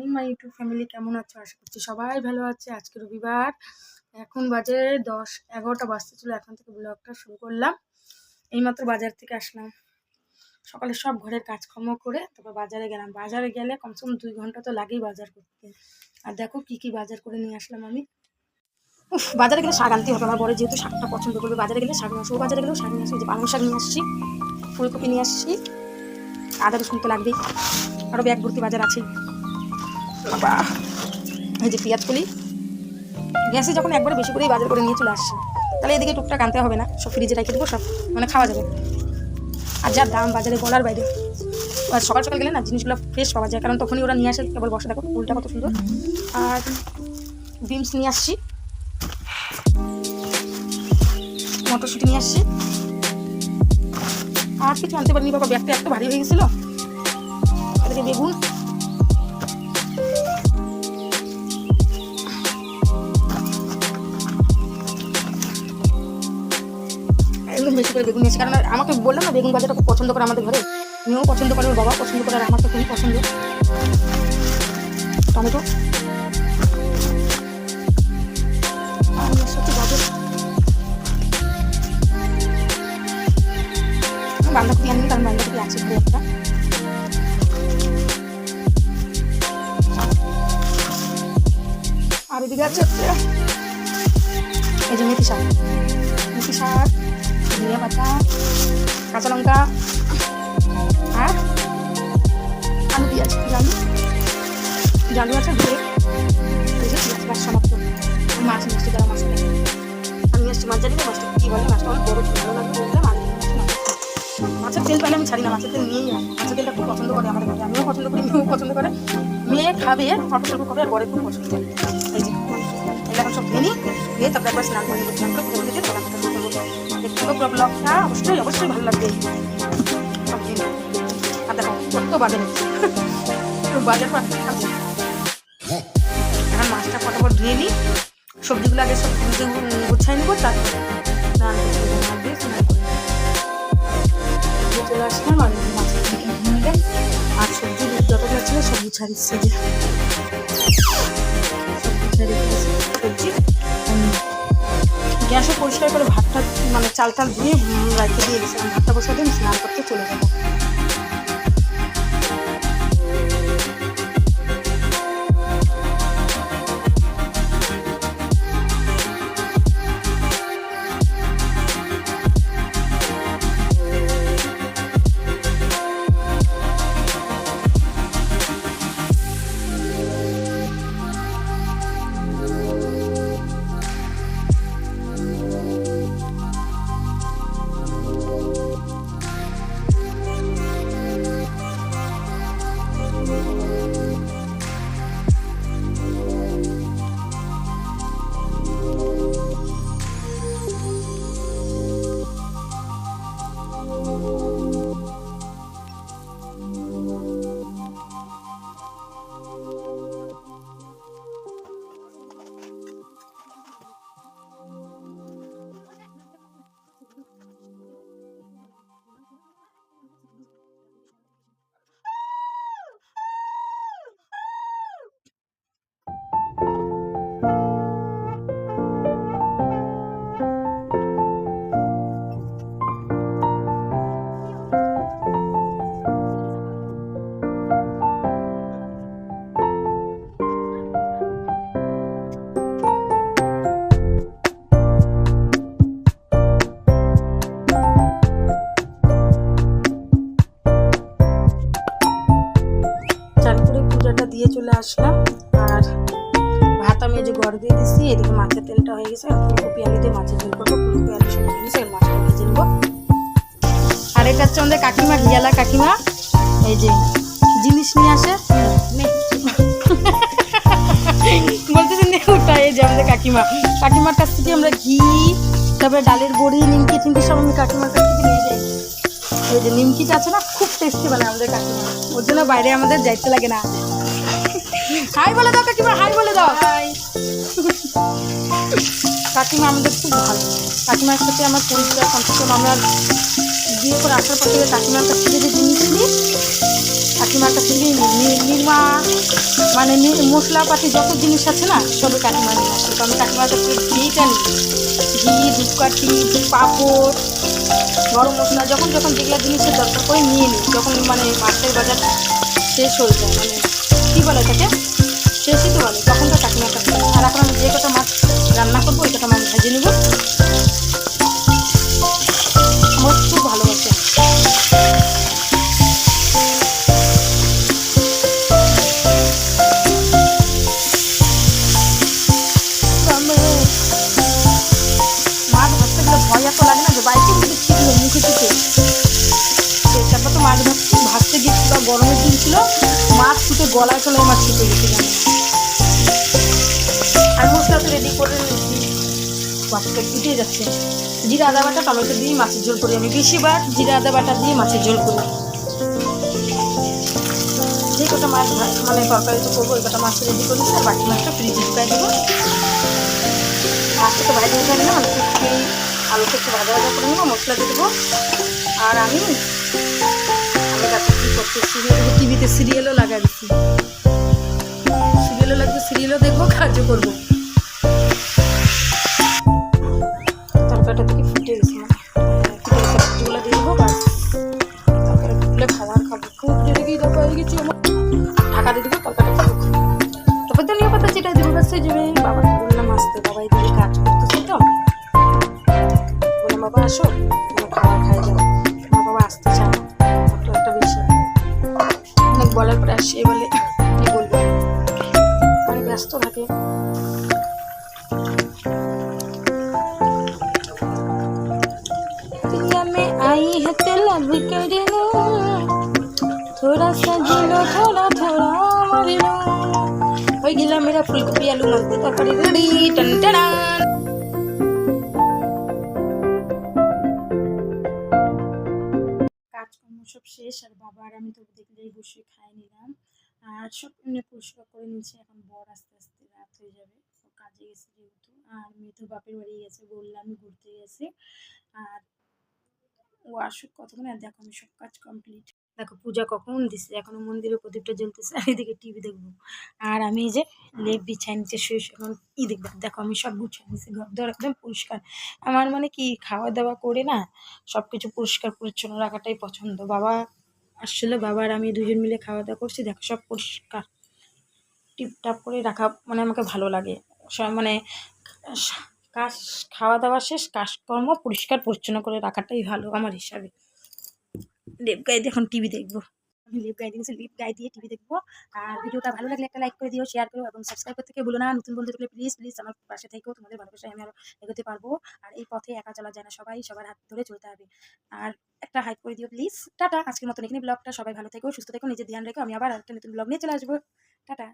Morning my YouTube family কেমন আছো? আশা করছি সবাই ভালো আছে। আজকে রবিবার, এখন বাজে দশ, এগারোটা বাজতে ছিল এখন থেকে ব্লগটা শুরু করলাম। এইমাত্র বাজার থেকে আসলাম। সকালে সব ঘরের কাজকর্ম করে তারপর বাজারে গেলাম। বাজারে গেলে কমসে কম দুই ঘণ্টা তো লাগেই বাজার করতে। আর দেখো কি কি বাজার করে নিয়ে আসলাম আমি। বাজারে গেলে শাক আনতে হবে। আমার বড় যেহেতু শাকটা পছন্দ করবে, বাজারে গেলে শাক নিয়ে বাজারে গেলেও শাক নিয়ে আসব। যে পালং শাক নিয়ে আসছি, ফুলকপি নিয়ে আসছি। আদা রসুন তো লাগবেই। আরও ব্যাগ ভর্তি বাজার আছে। বাবা। এই যে পেঁয়াজ কলি, গ্যাসে যখন একবারে বেশি করেই বাজার করে নিয়ে চলে আসছি, তাহলে এদিকে টুকটাক আনতে হবে না, সব ফ্রিজে রেখে দেবো, সব মানে খাওয়া যাবে। আর যার দাম বাজারে বলার বাইরে। আর সকাল সকাল গেলে না জিনিসগুলো ফ্রেশ পাওয়া যায়, কারণ তখনই ওরা নিয়ে আসে কেবল বসে দেখো, ফুলটা কত সুন্দর। আর বিমস নিয়ে আসছি। মটরশুঁটি নিয়ে আসছি। আর কিছু আনতে পারিনি বাবা, ব্যাগটা এত ভারী হয়ে গেছিল। বেগুন। বেশি করে বেগুন নিয়েছি কারণ আমাকে বললাম না বেগুন ভাজাটা খুব পছন্দ করে আমাদের ঘরে। মেয়েও পছন্দ করে বাবা পছন্দ করে, আর আমার তো খুবই পছন্দ। টমেটো। বাঁধাকপি আনি কারণ বাঁধাকপি আছে দু একটা। আর এদিকে আছে এই যে মেথি শাক। মেথি শাক। ধনিয়া পাতা কাঁচা লঙ্কা আর আলু পেঁয়াজ জালু জালু আছে ধরে এই যে পেঁয়াজ গাছ সমাপ্ত মাছ মিষ্টি দেওয়া মাছ আমি মিষ্টি মাছ জানি না মাছটা কী বলে মাছটা অনেক বড় ভালো মাছের তেল পেলে আমি ছাড়ি না মাছের তেল নিয়েই আসি মাছের তেলটা খুব পছন্দ করে আমাদের ঘরে আমিও পছন্দ করি মেয়েও পছন্দ করে মেয়ে খাবে ফটো ফটো করে আর বড় খুব পছন্দ করে এই যে এখন সব নিই ধুয়ে তারপর একবার স্নান করে নিবো। স্নান করে দিতে তোলা করব দেখতে পুরো ব্লগটা অবশ্যই অবশ্যই ভালো লাগবে। আর দেখো, কত বাজার পাচ্ছে এখন মাছটা ফটাফট ধুয়ে নিই। সবজিগুলো আগে সব গুছাই নিবো, তারপর স্নান চলে আসলাম, আর সবজি যতগুলো ছিল সব গুছাই দিচ্ছি যে সব গুছাই দিচ্ছি সবজি। উম, গ্যাসে পরিষ্কার করে ভাতটা মানে চাল টাল ধুয়ে রাখতে দিয়ে গেছিলাম ভাতটা বসে দিন স্নান করতে চলে যাব। চলে আসলাম। আর ভাত আমি যে গড় দিয়ে দিচ্ছি এদিকে মাছের তেলটা হয়ে গেছে। ফুলকপি আলু দিয়ে মাছের তেল করব, ফুলকপি আলু সব হয়ে গেছে মাছটা ভেজে নেব। আর এটা হচ্ছে আমাদের কাকিমা ঘিয়ালা কাকিমা। এই যে জিনিস নিয়ে আসে। নে। বলতেছেন ওটা এই যে আমাদের কাকিমা। কাকিমার কাছ থেকে আমরা ঘি, তারপরে ডালের বড়ি, নিমকি টিমকি সব আমি কাকিমার কাছ থেকে নিয়ে যাই। ওই যে নিমকিটা আছে না, খুব টেস্টি বানায় আমাদের কাকিমা। ওর জন্য বাইরে আমাদের যাইতে লাগে না। হাই বলে দাও কাকিমা হাই বলে দাও। কাকিমা আমাদের খুব ভালো। কাকিমার সাথে আমার পরিচয় কম আমরা বিয়ে করে আসার পর থেকে কাকিমার কাছ থেকে যে জিনিস নিই কাকিমার কাছ থেকেই নিই নির্মা মানে নি- মশলাপাতি যত জিনিস আছে না সবই কাকিমা নিয়ে আসে তো আমি কাকিমার কাছ থেকে ঘিটা নিই। ঘি ধূপকাঠি পাঁপড় গরম মশলা যখন যখন যেগুলো জিনিসের দরকার করে নিয়ে নিই। যখন মানে মাছের বাজার শেষ হয়ে যায় মানে কী বলে এটাকে শেষই তো বলে তখন তো কাকিমার কাছে আর এখন আমি যে কটা মাছ রান্না করব, ওই কটা মাছ ভেজে নেব। আমার খুব ভালোবাসে মাছ ধরতে গেলে ভয় এত লাগে না যে বাইকে কিন্তু ছিল মুখে চুকে তারপর তো মাছ ভাজতে ভাজতে গিয়েছিল, গরমের দিন ছিল। মাছ ছুটে, গলায় চলে মাছ ছুটে গেছে। আর মশলা তো রেডি করে নিয়েছি। মাছটা ফুটে যাচ্ছে। জিরা, আদা বাটা, টমেটো দিয়ে মাছের ঝোল করি আমি। বেশিরভাগ জিরা, আদা বাটা দিয়ে মাছের ঝোল করি। যে কটা মাছ মানে তরকারি তো করব, ওই কটা মাছ রেডি করে নিচ্ছি আর বাকি মাছটা ফ্রিজে ঢুকাই দেবো। মাছটা তো ভাজা ভাজা নিলাম আলুটা একটু ভাজা ভাজা করে নেব, মশলা দিয়ে দেবো। আর আমি করতেছি টিভিতে সিরিয়ালও লাগাই দিচ্ছি সিরিয়ালও লাগবে, সিরিয়ালও দেখব কাজও করব। তরকারিটা থেকে ফুটে গেছে সবজিগুলো দিয়ে দেবো তরকারি ফুটলে খাবার খাব। খুব জেগে গিয়ে দেখা হয়ে গেছি আমার ঢাকা যেটা দেবো হয়ে যাবে। বলার পরে আসে বলে কি বলবো অনেক ব্যস্ত থাকে दुनिया में आई है तलब करने थोड़ा सा जिलो थोड़ा थोड़ा मरिलो হয়ে গেলাম মেরা ফুলকপি আলু মাখতে তরকারি রেডি টান টান কাজকর্ম সব শেষ আর বাবা আর আমি তো দেখলেই বসে খাই নিলাম আর সব এমনি পরিষ্কার করে নিয়েছি, এখন বর আস্তে আস্তে রাত হয়ে যাবে। কাজে গেছে যেহেতু, আর মেয়ে তো বাপের বাড়ি গেছে, বললাম ঘুরতে গেছে। আর ও আসুক কতক্ষণ, আর দেখো আমি সব কাজ কমপ্লিট দেখো পূজা কখন দিছে, এখনও মন্দিরে প্রদীপটা জ্বলতেছে, আর এদিকে টিভি দেখব। আর আমি এই যে লেপ বিছাই নিচে শুয়ে এখন ই দেখব। দেখো আমি সব গুছিয়ে নিচ্ছি ঘর দর একদম পরিষ্কার। আমার মানে কি খাওয়া দাওয়া করে না সব কিছু পরিষ্কার পরিচ্ছন্ন রাখাটাই পছন্দ। বাবা আসলে বাবা আর আমি দুজন মিলে খাওয়া দাওয়া করছি, দেখো সব পরিষ্কার। টিপটাপ করে রাখা মানে আমাকে ভালো লাগে। মানে কাজ খাওয়া দাওয়া শেষ, কাজকর্ম পরিষ্কার পরিচ্ছন্ন করে রাখাটাই ভালো আমার হিসাবে। দেবগাই এখন টিভি দেখব। আমি লেপ গায়ে দিয়েছি লিপ দিয়ে টিভি দেখব। আর ভিডিওটা ভালো লাগলে একটা লাইক করে দিও শেয়ার করো এবং সাবস্ক্রাইব করতে কেউ ভুলো না। নতুন বন্ধু থাকলে প্লিজ প্লিজ আমার পাশে থেকেও তোমাদের ভালোবাসায় আমি আরও এগোতে পারব। আর এই পথে একা চলা যায় না। সবাই সবার হাত ধরে চলতে হবে। আর একটা হাইপ করে দিও প্লিজ টাটা। আজকের মতন এখানে ব্লগটা সবাই ভালো থেকো, সুস্থ থেকো, নিজের ধ্যান রেখো। আমি আবার একটা নতুন ব্লগ নিয়ে চলে আসব। টাটা।